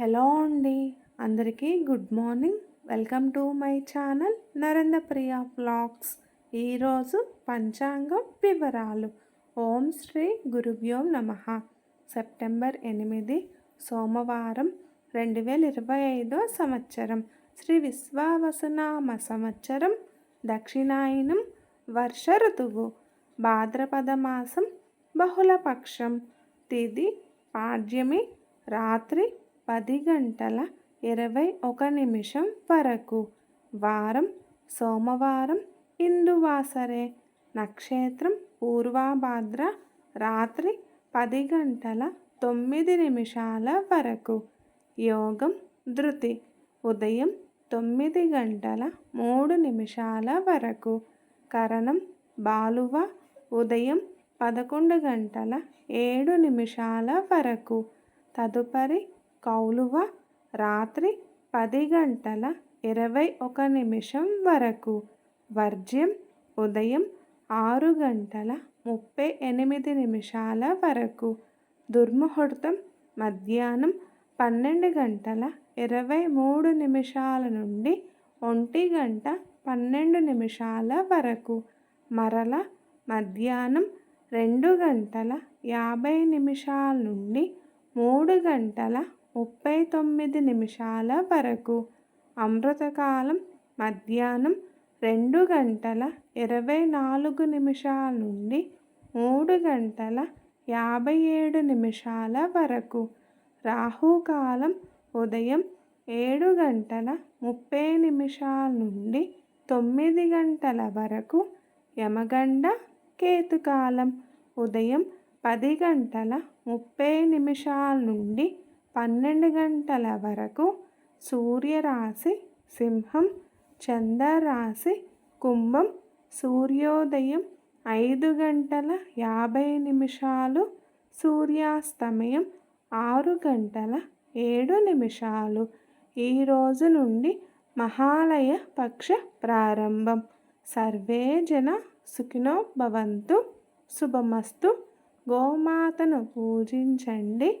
Hello అండి. అందరికీ good morning. Welcome to my channel Narendra Priya blogs ఈరోజు పంచాంగం వివరాలు. ఓం శ్రీ గురుభ్యో నమ. సెప్టెంబర్ ఎనిమిది సోమవారం రెండు వేల ఇరవై ఐదో సంవత్సరం. శ్రీ విశ్వావసునామ సంవత్సరం. దక్షిణాయనం వర్ష ఋతువు. భాద్రపద మాసం బహుళపక్షం. తిది పాడ్యమి రాత్రి పది గంటల ఇరవై ఒక నిమిషం వరకు. వారం సోమవారం ఇందువాసరే. నక్షత్రం పూర్వాభాద్ర రాత్రి పది గంటల తొమ్మిది నిమిషాల వరకు. యోగం ధృతి ఉదయం తొమ్మిది గంటల మూడు నిమిషాల వరకు. కరణం బాలువ ఉదయం పదకొండు గంటల ఏడు నిమిషాల వరకు. తదుపరి కౌలువ రాత్రి పది గంటల ఇరవై ఒక నిమిషం వరకు. వర్జ్యం ఉదయం ఆరు గంటల ముప్పై ఎనిమిది నిమిషాల వరకు. దుర్ముహూర్తం మధ్యాహ్నం పన్నెండు గంటల ఇరవై మూడు నిమిషాల నుండి ఒంటి గంట పన్నెండు నిమిషాల వరకు. మరల మధ్యాహ్నం రెండు గంటల యాభై నిమిషాల నుండి మూడు గంటల ముప్పై తొమ్మిది నిమిషాల వరకు. అమృతకాలం మధ్యాహ్నం రెండు గంటల ఇరవై నాలుగు నిమిషాల నుండి మూడు గంటల యాభై ఏడు నిమిషాల వరకు. రాహుకాలం ఉదయం ఏడు గంటల ముప్పై నిమిషాల నుండి తొమ్మిది గంటల వరకు. యమగండ కేతుకాలం ఉదయం పది గంటల ముప్పై నిమిషాల నుండి పన్నెండు గంటల వరకు సూర్యరాశి సింహం చంద్రరాశి కుంభం సూర్యోదయం ఐదు గంటల యాభై నిమిషాలు సూర్యాస్తమయం ఆరు గంటల ఏడు నిమిషాలు. ఈరోజు నుండి మహాలయ పక్ష ప్రారంభం. సర్వే జన సుఖినో భవంతు. శుభమస్తు. గోమాతను పూజించండి.